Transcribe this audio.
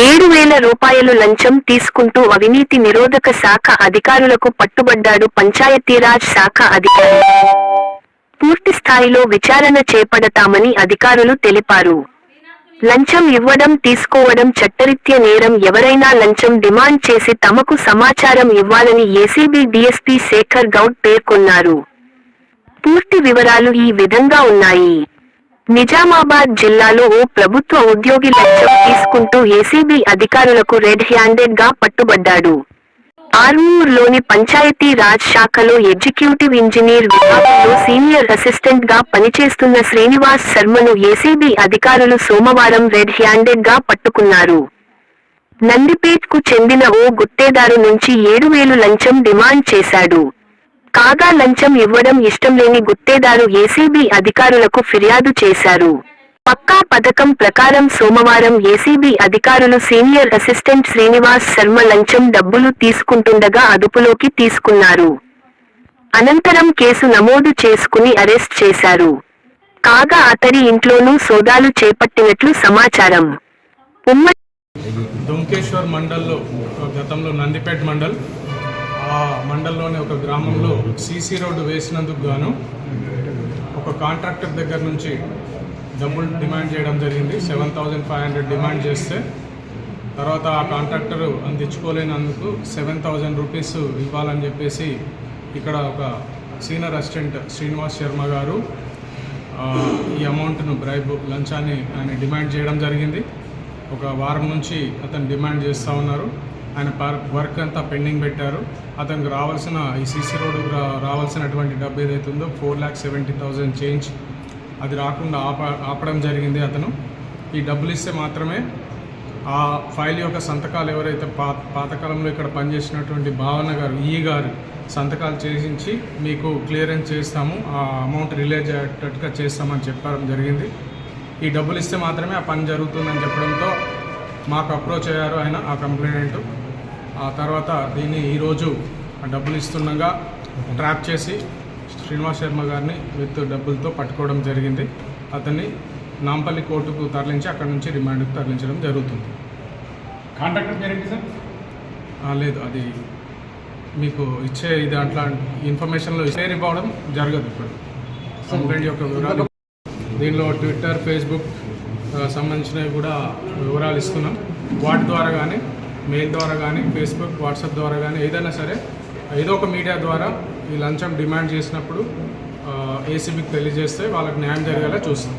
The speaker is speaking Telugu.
ఏడు వేల రూపాయలు లంచం తీసుకుంటూ అవినీతి నిరోధక శాఖ అధికారులకు పట్టుబడ్డాడు పంచాయతీరాజ్ శాఖ అధికారి. పూర్తి స్థాయిలో విచారణ చేపడతామని అధికారులు తెలిపారు. లంచం ఇవ్వడం తీసుకోవడం చట్టరీత్య నేరం ఎవరైనా లంచం డిమాండ్ చేసి తమకు సమాచారం ఇవ్వాలని ఏసీబీ డీఎస్పీ శేఖర్ గౌడ్ పేర్కొన్నారు. పూర్తి వివరాలు ఈ విధంగా ఉన్నాయి. నిజామాబాద్ జిల్లాలో ఓ ప్రభుత్వ ఉద్యోగి లంచం తీసుకుంటూ ఏసీబీ అధికారులకు రెడ్ హ్యాండెడ్గా పట్టుబడ్డాడు. ఆర్మూర్లోని పంచాయతీ రాజ్ శాఖలో ఎగ్జిక్యూటివ్ ఇంజనీర్ విభాగంలో సీనియర్ అసిస్టెంట్గా పనిచేస్తున్న శ్రీనివాస్ శర్మను ఏసీబీ అధికారులు సోమవారం రెడ్ హ్యాండెడ్గా పట్టుకున్నారు. నందిపేట్కు చెందిన ఓ గుత్తేదారు నుంచి ఏడు వేలు లంచం డిమాండ్ చేశాడు. కాగా లంచం ఇవ్వడం ఇష్టం లేని గుత్తేదారు ఏసీబీ అధికారులకు ఫిర్యాదు చేశారు. పక్కా పథకం ప్రకారం సోమవారం ఏసీబీ అధికారులు సీనియర్ అసిస్టెంట్ శ్రీనివాస్ శర్మ లంచం డబ్బులు తీసుకుంటుండగా అదుపులోకి తీసుకున్నారు. అనంతరం కేసు నమోదు చేసుకుని అరెస్ట్ చేశారు. కాగా అతడి ఇంట్లోనూ సోదాలు చేపట్టినట్లు సమాచారం. ఉమ్మడి దుంకేశ్వర్ మండల్లో గతంలో నందిపేట మండల్ ఆ మండలంలోని ఒక గ్రామంలో సీసీ రోడ్డు వేసినందుకు గాను ఒక కాంట్రాక్టర్ దగ్గర నుంచి డబ్బులు డిమాండ్ చేయడం జరిగింది. Seven thousand five hundred demand చేస్తే తర్వాత ఆ కాంట్రాక్టర్ అందించుకోలేనందుకు సెవెన్ థౌజండ్ రూపీస్ ఇవ్వాలని చెప్పేసి ఇక్కడ ఒక సీనియర్ అసిస్టెంట్ శ్రీనివాస్ శర్మ గారు ఈ అమౌంట్ను బ్రైబ్ లంచాన్ని ఆయన డిమాండ్ చేయడం జరిగింది. ఒక వారం నుంచి అతను డిమాండ్ చేస్తూ ఉన్నారు. ఆయన వర్క్ అంతా పెండింగ్ పెట్టారు. అతనికి రావాల్సిన ఈ సీసీ రోడ్డు రావాల్సినటువంటి డబ్బు ఏదైతే ఉందో four lakh seventy thousand change అది రాకుండా ఆప ఆపడం జరిగింది అతను. ఈ డబ్బులు ఇస్తే మాత్రమే ఆ ఫైల్ యొక్క సంతకాలు ఎవరైతే పా పాతకాలంలో ఇక్కడ పనిచేసినటువంటి భావన గారు ఈ గారు సంతకాలు చేసించి మీకు క్లియరెన్స్ చేస్తాము ఆ అమౌంట్ రిలీజ్ అయ్యేటట్టుగా చేస్తామని చెప్పడం జరిగింది. ఈ డబ్బులు ఇస్తే మాత్రమే ఆ పని జరుగుతుందని చెప్పడంతో మాకు అప్రోచ్ అయ్యారు ఆయన ఆ కంప్లైంట్ ఆ తర్వాత దీన్ని ఈరోజు ఆ డబ్బులు ఇస్తుండగా ట్రాప్ చేసి శ్రీనివాస్ శర్మ గారిని విత్ డబ్బులతో పట్టుకోవడం జరిగింది. అతన్ని నాంపల్లి కోర్టుకు తరలించి అక్కడ నుంచి రిమాండ్కు తరలించడం జరుగుతుంది. కాంట్రాక్టర్ పేరేంటి సార్? లేదు అది మీకు ఇచ్చే ఇది అట్లా ఇన్ఫర్మేషన్లో షేర్ ఇవ్వడం జరగదు ఇప్పుడు. కంప్లైంట్ యొక్క వివరాలు. దీనిలో ట్విట్టర్ ఫేస్బుక్ సంబంధించినవి కూడా వివరాలు ఇస్తున్నాం. వాటి ద్వారా కానీ మెయిల్ ద్వారా కానీ ఫేస్బుక్ వాట్సాప్ ద్వారా కానీ ఏదైనా సరే ఏదో ఒక మీడియా ద్వారా ఈ లంచం డిమాండ్ చేసినప్పుడు ఏసీబీకి తెలియజేస్తే వాళ్ళకి న్యాయం జరిగేలా చూస్తాం.